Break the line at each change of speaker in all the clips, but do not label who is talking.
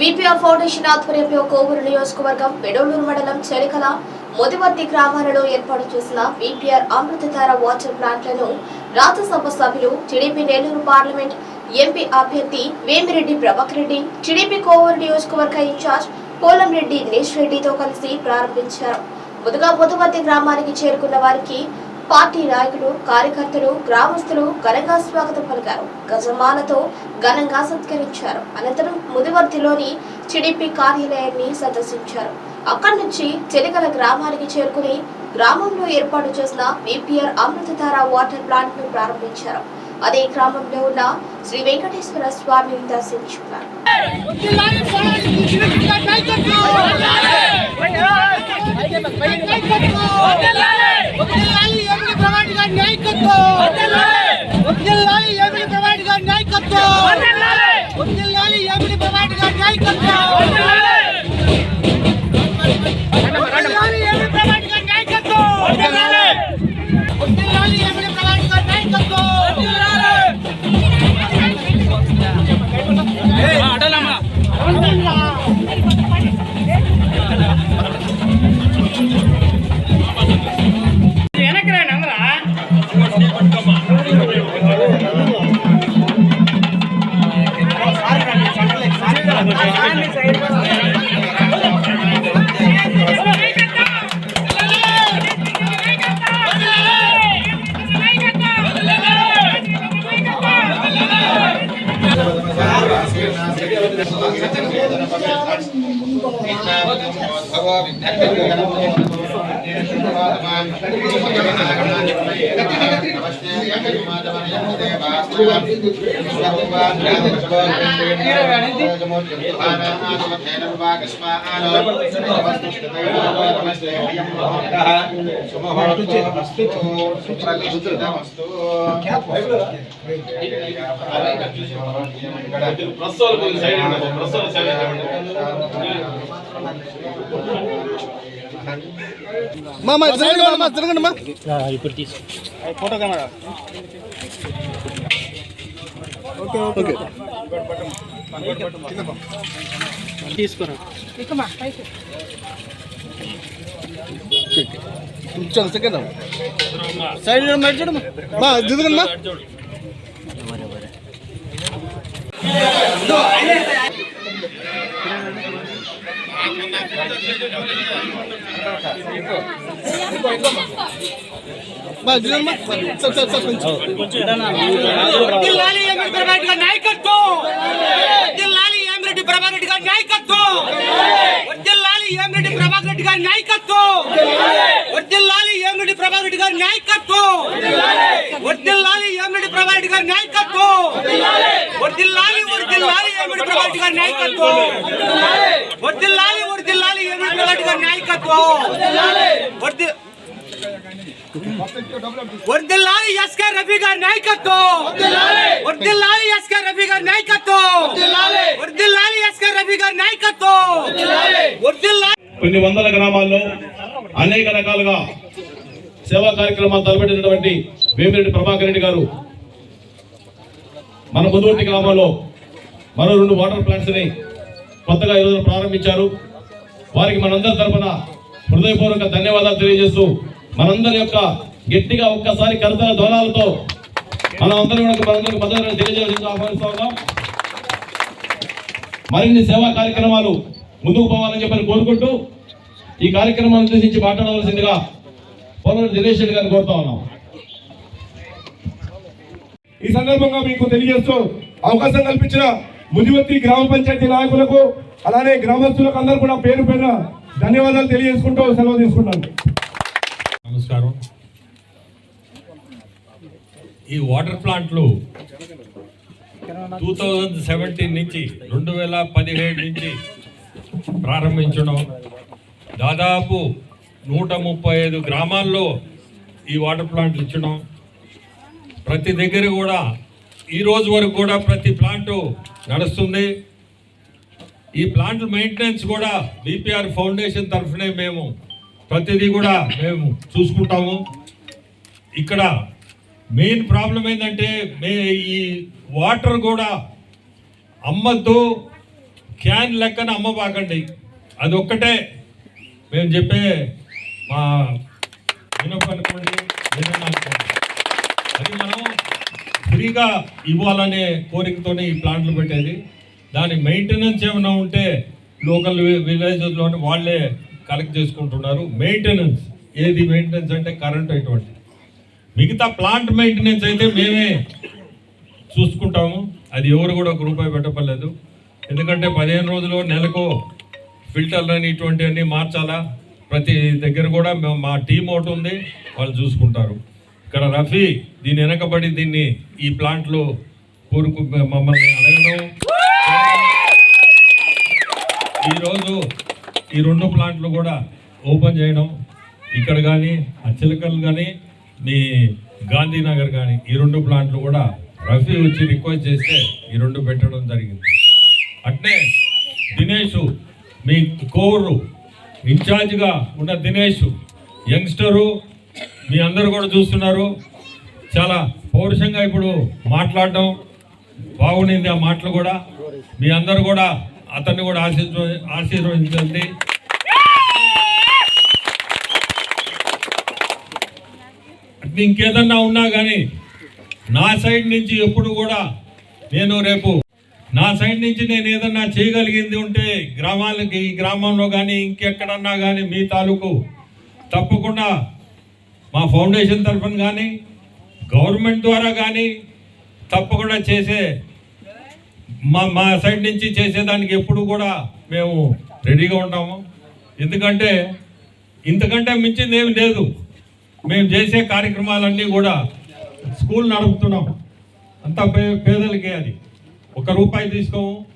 VPR foundation ఆధ్వర్యంలో కోవూరు నియోజకవర్గం పెడోలూరు మండలం చెలికల మొదివర్తి గ్రామాలలో ఏర్పాటు చేసిన విపిఆర్ అమృతధార వాటర్ ప్లాంట్లను రాజ్యసభ సభ్యులు టీడీపీ నెల్లూరు పార్లమెంట్ ఎంపీ అభ్యర్థి వేమిరెడ్డి ప్రభాకర్ రెడ్డి టీడీపీ కోవూరు నియోజకవర్గ ఇన్ఛార్జ్ పోలంరెడ్డి దినేష్ రెడ్డితో కలిసి ప్రారంభించారు. ముందుగా మొదవర్తి గ్రామానికి చేరుకున్న వారికి పార్టీ నాయకులు కార్యకర్తలు గ్రామస్తులు ఘనంగా స్వాగతం పలికారు. గజమాలతో ఘనంగా సత్కరించారు. అనంతరం ముదివర్తిలోని టీడీపీ కార్యాలయాన్ని సందర్శించారు. అక్కడి నుంచి చెలికల గ్రామానికి చేరుకుని గ్రామంలో ఏర్పాటు చేసిన విపిఆర్ అమృతధార వాటర్ ప్లాంట్ను ప్రారంభించారు. అదే గ్రామంలో ఉన్న శ్రీ వెంకటేశ్వర స్వామిని దర్శించుకున్నారు
జిల్లాని పోరాడి కూర్చున్న నాయకత్వం జిల్లాని ఏమిడి ప్రమాణి గారి నాయకత్వం! జిల్లాని ఏమిడి ప్రమాణి గారి నాయకత్వం జిల్లాని ఏమిడి ప్రమాణి గారి నాయకత్వం
మామ తిరగండి మామ తిరగండి మా ఓకే ఓకే చలో సెకండ్ సైడ్ చూడమ్మా మా దిగండి మా మా దిగండి మా సార్ సార్ సార్ కొంచెం
జిల్లాని ఎమ్మెల్యే ప్రభాకర్ గారి నాయకత్వం జిల్లాని ఎమ్మెల్యే ప్రభాకర్ రెడ్డి గారి నాయకత్వం జిల్లాని ఎమ్మెల్యే ప్రభాకర్ రెడ్డి గారి నాయకత్వం జిల్లాని ఎమ్మెల్యే ప్రభాకర్ రెడ్డి గారి నాయకత్వం జిల్లాని ఎమ్మెల్యే ప్రభాకర్ రెడ్డి గారి నాయకత్వం జిల్లాని ఒక జిల్లాని ఎమ్మెల్యే ప్రభాకర్ రెడ్డి గారి నాయకత్వం జిల్లాని వర్ది- వర్దిల్లాలి ఎస్కే రఫీ గారి నాయకత్వం. వర్దిల్లాలి ఎస్కే రఫీ గారి నాయకత్వం. వర్దిల్లాలి ఎస్కే రఫీ గారి నాయకత్వం. వర్దిల్లాలి
కొన్ని వందల గ్రామాల్లో అనేక రకాలుగా సేవా కార్యక్రమాలు తలపెట్టినటువంటి వేమిరెడ్డి ప్రభాకర్ రెడ్డి గారు. మన ముదువర్తి గ్రామంలో మరో రెండు వాటర్ ప్లాంట్స్ని కొత్తగా ఈరోజు ప్రారంభించారు. వారికి మనందరి తరపున హృదయపూర్వక ధన్యవాదాలు తెలియజేస్తూ మనందరి యొక్క గట్టిగా ఒక్కసారి కరతల ధ్వనాలతో మనం అందరం మనందరికి మద్దతు తెలియజేసి ఆహ్వానిస్తా ఉన్నాం. మరిన్ని సేవా కార్యక్రమాలు ముందుకు పోవాలని చెప్పని కోరుకుంటూ ఈ కార్యక్రమాన్ని ఉద్దేశించి మాట్లాడవలసిందిగా పోలవరం దినేష్ రెడ్డి గారిని కోరుతా ఉన్నాం.
ఈ సందర్భంగా మీకు తెలియజేస్తూ అవకాశం కల్పించిన మునివర్తి గ్రామ పంచాయతీ నాయకులకు అలానే గ్రామస్తులకు అందరూ కూడా పేరు పేరున ధన్యవాదాలు తెలియజేసుకుంటూ సెలవు తీసుకుంటాను.
నమస్కారం. ఈ వాటర్ ప్లాంట్లు టూ థౌజండ్ సెవెంటీన్ నుంచి రెండు వేల పదిహేడు నుంచి ప్రారంభించడం దాదాపు నూట ముప్పై ఐదు గ్రామాల్లో ఈ వాటర్ ప్లాంట్లు ఇచ్చడం ప్రతి దగ్గర కూడా ఈ రోజు వరకు కూడా ప్రతి ప్లాంటు నడుస్తుంది. ఈ ప్లాంట్ మెయింటెనెన్స్ కూడా బీపీఆర్ ఫౌండేషన్ తరఫునే మేము ప్రతిదీ కూడా మేము చూసుకుంటాము. ఇక్కడ మెయిన్ ప్రాబ్లం ఏంటంటే మే ఈ వాటర్ కూడా అమ్మద్దు క్యాన్ లెక్కన అమ్మబాకండి. అది ఒక్కటే మేము చెప్పే మా వినపని అనుకోండి ఏదైనా అనుకోండి అది మనం ఫ్రీగా ఇవ్వాలనే కోరికతోనే ఈ ప్లాంట్లు పెట్టేది. దాని మెయింటెనెన్స్ ఏమైనా ఉంటే లోకల్ విలేజెస్లో వాళ్ళే కలెక్ట్ చేసుకుంటున్నారు. మెయింటెనెన్స్ ఏది మెయింటెనెన్స్ అంటే కరెంట్ ఇటువంటి మిగతా ప్లాంట్ మెయింటెనెన్స్ అయితే మేమే చూసుకుంటాము. అది ఎవరు కూడా ఒక రూపాయి పెట్టపలేదు ఎందుకంటే పదిహేను రోజులు నెలకు ఫిల్టర్లు అని ఇటువంటివన్నీ మార్చాలా? ప్రతి దగ్గర కూడా మేము- మా టీం ఒకటి ఉంది. వాళ్ళు చూసుకుంటారు. ఇక్కడ రఫీ దీని వెనకబడి దీన్ని ఈ ప్లాంట్లో కోరుకు మమ్మల్ని అడగడం. ఈరోజు ఈ రెండు ప్లాంట్లు కూడా ఓపెన్ చేయడం. ఇక్కడ కానీ అచ్చలకల్ కానీ మీ గాంధీనగర్ కానీ ఈ రెండు ప్లాంట్లు కూడా రఫీ వచ్చి రిక్వెస్ట్ చేస్తే ఈ రెండు పెట్టడం జరిగింది. అట్నే దినేష్ మీ కోరు ఇన్ఛార్జ్గా ఉన్న దినేష్ యంగ్స్టరు మీ అందరూ కూడా చూస్తున్నారు. చాలా పౌరుషంగా ఇప్పుడు మాట్లాడడం బాగుండింది ఆ మాటలు కూడా. మీ అందరూ కూడా అతన్ని కూడా ఆశీర్వ ఆశీర్వదించండి. ఇంకేదన్నా ఉన్నా కానీ నా సైడ్ నుంచి ఎప్పుడు కూడా నేను రేపు నా సైడ్ నుంచి నేను ఏదన్నా చేయగలిగింది ఉంటే గ్రామాలకి ఈ గ్రామంలో కానీ ఇంకెక్కడన్నా కానీ మీ తాలూకు తప్పకుండా మా ఫౌండేషన్ తరఫున కానీ గవర్నమెంట్ ద్వారా కానీ తప్పకుండా చేసే మా మా సైడ్ నుంచి చేసేదానికి ఎప్పుడు కూడా మేము రెడీగా ఉంటాము. ఎందుకంటే ఇంతకంటే మించింది ఏమి లేదు. మేము చేసే కార్యక్రమాలన్నీ కూడా స్కూల్ నడుపుతున్నాం. అంతా పే పేదలకే అది. ఒక రూపాయి తీసుకోము.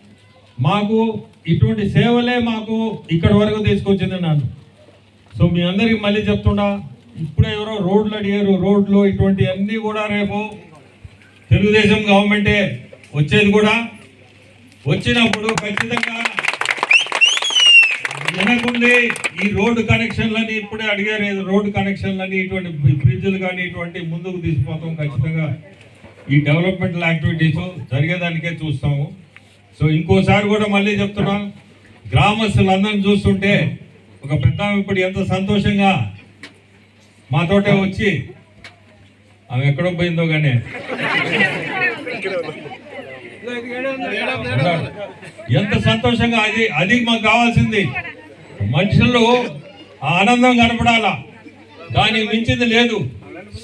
మాకు ఇటువంటి సేవలే మాకు ఇక్కడి వరకు తీసుకొచ్చింది నన్ను. సో మీ అందరికీ మళ్ళీ చెప్తుండా ఇప్పుడే ఎవరో రోడ్లు అడిగారు. రోడ్లు ఇటువంటి అన్నీ కూడా రేపు తెలుగుదేశం గవర్నమెంటే వచ్చేది కూడా. వచ్చినప్పుడు ఖచ్చితంగా వెనకుంది ఈ రోడ్డు కనెక్షన్లని ఇప్పుడే అడిగారు. రోడ్డు కనెక్షన్లని ఇటువంటి బ్రిడ్జ్లు కానీ ఇటువంటి ముందుకు తీసుకుపోతాం ఖచ్చితంగా. ఈ డెవలప్మెంటల్ యాక్టివిటీస్ జరిగేదానికే చూస్తాము. సో ఇంకోసారి కూడా మళ్ళీ చెప్తున్నాం. గ్రామస్తులందరిని చూస్తుంటే ఒక పెద్ద ఇప్పుడు ఎంత సంతోషంగా మాతోటే వచ్చి ఆమె ఎక్కడో పోయిందో కానీ ఎంత సంతోషంగా అది అది మాకు కావాల్సింది. మనుషుల్లో ఆ ఆనందం కనపడాలా? దానికి మించింది లేదు.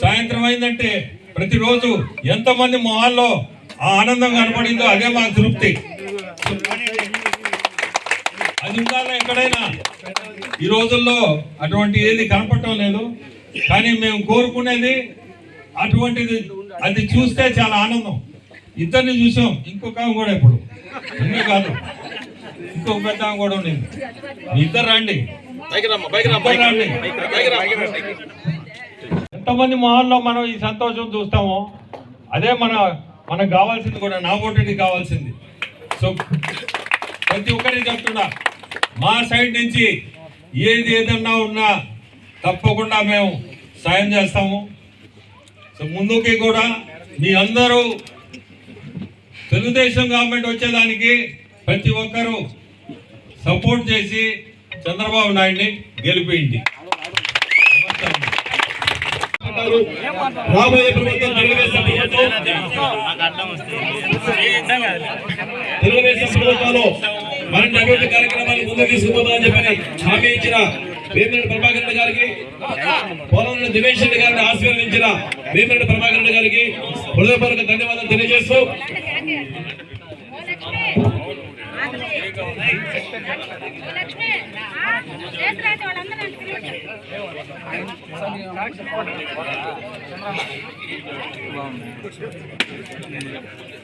సాయంత్రం అయిందంటే ప్రతిరోజు ఎంతమంది మొహాల్లో ఆ ఆనందం కనపడిందో అదే మాకు తృప్తి. అది ఉండాలా ఎక్కడైనా? ఈ రోజుల్లో అటువంటి ఏది కనపడటం లేదు. కానీ మేము కోరుకునేది అటువంటిది అది చూస్తే చాలా ఆనందం. ఇద్దరిని చూసాం ఇంకొక కూడా ఇప్పుడు. ఇన్నే కాదు. ఇంకొక పెద్ద కూడా ఉండింది ఇద్దరు రండి. ఎంతమంది మొహాల్లో మనం ఈ సంతోషం చూస్తామో అదే మన మనకు కావాల్సింది కూడా నా ఓటుకి కావాల్సింది. సో ప్రతి ఒక్కరికి చెప్తున్నా మా సైడ్ నుంచి ఏది ఏదన్నా ఉన్నా తప్పకుండా మేము సాయం చేస్తాము. సో ముందుకి కూడా మీ అందరూ తెలుగుదేశం గవర్నమెంట్ వచ్చేదానికి ప్రతి ఒక్కరూ సపోర్ట్ చేసి చంద్రబాబు నాయుడిని
గెలిపింది రాబోయే ప్రభుత్వం తెలుగుదేశం ప్రభుత్వంలో మరిన్ని అభివృద్ధి కార్యక్రమాలు ముందు తీసుకుపోతామని చెప్పని హామీ ఇచ్చిన వేమిరెడ్డి ప్రభాకర్ రెడ్డి గారికి పోలవరం దినేష్ రెడ్డి గారిని ఆశీర్వదించిన వేమిరెడ్డి ప్రభాకర్ రెడ్డి గారికి హృదయపూర్వక ధన్యవాదాలు తెలియజేస్తూ
Thank.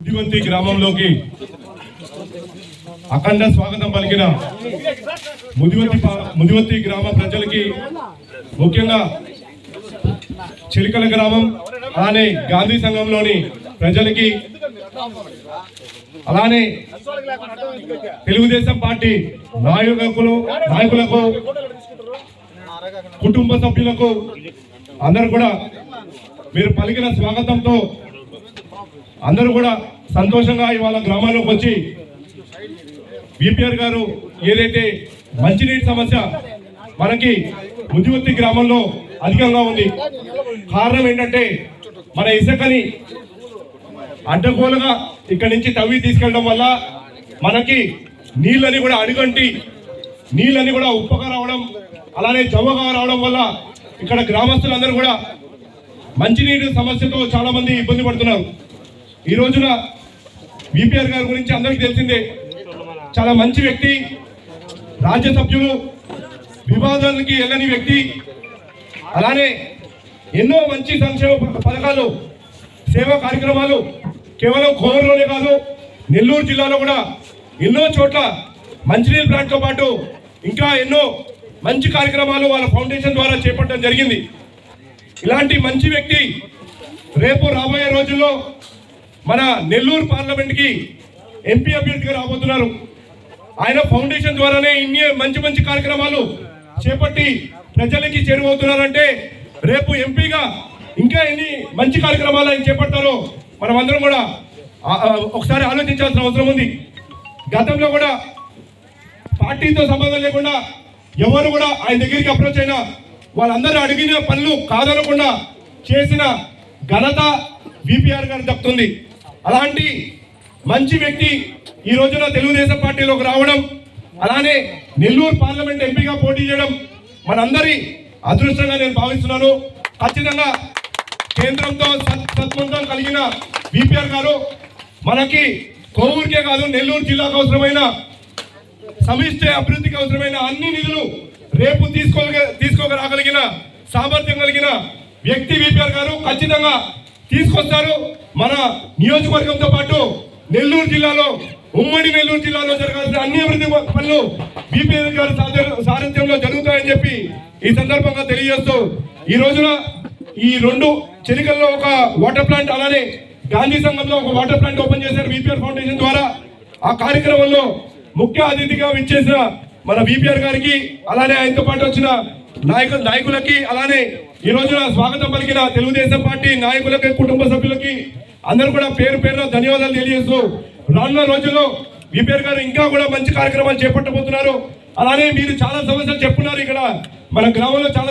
బుద్ధివంతి గ్రామంలోకి అఖండ స్వాగతం పలికిన ముదివంతి ముదివంతి గ్రామ ప్రజలకి ముఖ్యంగా చిలికల గ్రామం అలానే గాంధీ సంఘంలోని ప్రజలకి అలానే తెలుగుదేశం పార్టీ నాయకులకు నాయకులకు కుటుంబ సభ్యులకు అందరూ కూడా మీరు పలికిన స్వాగతంతో అందరూ కూడా సంతోషంగా ఇవాళ గ్రామాల్లోకి వచ్చి బీపీఆర్ గారు ఏదైతే మంచినీటి సమస్య మనకి ముదివత్తి గ్రామంలో అధికంగా ఉంది. కారణం ఏంటంటే మన ఇసుకని అడ్డగోలుగా ఇక్కడి నుంచి తవ్వి తీసుకెళ్ళడం వల్ల మనకి నీళ్ళని కూడా అడుగంటి నీళ్ళని కూడా ఉప్పగా రావడం అలానే జవ్వగా రావడం వల్ల ఇక్కడ గ్రామస్తులందరూ కూడా మంచినీటి సమస్యతో చాలా మంది ఇబ్బంది పడుతున్నారు. ఈ రోజున బీపీఆర్ గారి గురించి అందరికీ తెలిసిందే చాలా మంచి వ్యక్తి రాజ్యసభ్యులు వివాదాలకి వెళ్ళని వ్యక్తి అలానే ఎన్నో మంచి సంక్షేమ పథకాలు సేవా కార్యక్రమాలు కేవలం కోవూరులోనే కాదు నెల్లూరు జిల్లాలో కూడా ఎన్నో చోట్ల మంచినీళ్ళ ప్లాంట్తో పాటు ఇంకా ఎన్నో మంచి కార్యక్రమాలు వాళ్ళ ఫౌండేషన్ ద్వారా చేపట్టడం జరిగింది. ఇలాంటి మంచి వ్యక్తి రేపు రాబోయే రోజుల్లో మన నెల్లూరు పార్లమెంట్కి ఎంపీ అభ్యర్థిగా రాబోతున్నారు. ఆయన ఫౌండేషన్ ద్వారానే ఇన్ని మంచి మంచి కార్యక్రమాలు చేపట్టి ప్రజలకి చేరువవుతున్నారంటే రేపు ఎంపీగా ఇంకా ఎన్ని మంచి కార్యక్రమాలు ఆయన చేపడతారో మనం అందరం కూడా ఒకసారి ఆలోచించాల్సిన అవసరం ఉంది. గతంలో కూడా పార్టీతో సంబంధం లేకుండా ఎవరు కూడా ఆయన దగ్గరికి అప్రోచ్ అయినా వాళ్ళందరూ అడిగిన పనులు కాదనకుండా చేసిన ఘనత విపిఆర్ గారు దక్కుతుంది అలాంటి మంచి వ్యక్తి ఈ రోజున తెలుగుదేశం పార్టీలోకి రావడం అలానే నెల్లూరు పార్లమెంట్ ఎంపీగా పోటీ చేయడం మనందరి అదృష్టంగా నేను భావిస్తున్నాను. ఖచ్చితంగా కేంద్రంతో సత్- కలిగిన విపిఆర్ గారు మనకి కోవూరుకే కాదు నెల్లూరు జిల్లాకు అవసరమైన సమిష్టి అభివృద్ధికి అవసరమైన అన్ని నిధులు రేపు తీసుకో తీసుకోగలగలిగిన సామర్థ్యం కలిగిన వ్యక్తి విపిఆర్ గారు ఖచ్చితంగా తీసుకొస్తారు. మన నియోజకవర్గంతో పాటు నెల్లూరు జిల్లాలో ఉమ్మడి నెల్లూరు జిల్లాలో జరగాల్సిన అన్ని అభివృద్ధి పనులు బీపీఆర్ గారి సారథ్యంలో జరుగుతాయని చెప్పి ఈ సందర్భంగా తెలియజేస్తూ ఈ రోజున ఈ రెండు చెరికల్లో ఒక వాటర్ ప్లాంట్ అలానే గాంధీ సంఘంలో ఒక వాటర్ ప్లాంట్ ఓపెన్ చేశారు విపిఆర్ ఫౌండేషన్ ద్వారా. ఆ కార్యక్రమంలో ముఖ్య అతిథిగా విచ్చేసిన మన బీపీఆర్ గారికి అలానే ఆయనతో పాటు వచ్చిన నాయకు నాయకులకి అలానే ఈ రోజున స్వాగతం పలికిన తెలుగుదేశం పార్టీ నాయకులకి కుటుంబ సభ్యులకి అందరూ కూడా పేరు పేరున ధన్యవాదాలు తెలియజేస్తూ రానున్న రోజుల్లో బీపీఆర్ గారు ఇంకా కూడా మంచి కార్యక్రమాలు చేపట్టబోతున్నారు. అలానే మీరు చాలా సమస్యలు చెప్పున్నారు ఇక్కడ. మన గ్రామంలో చాలా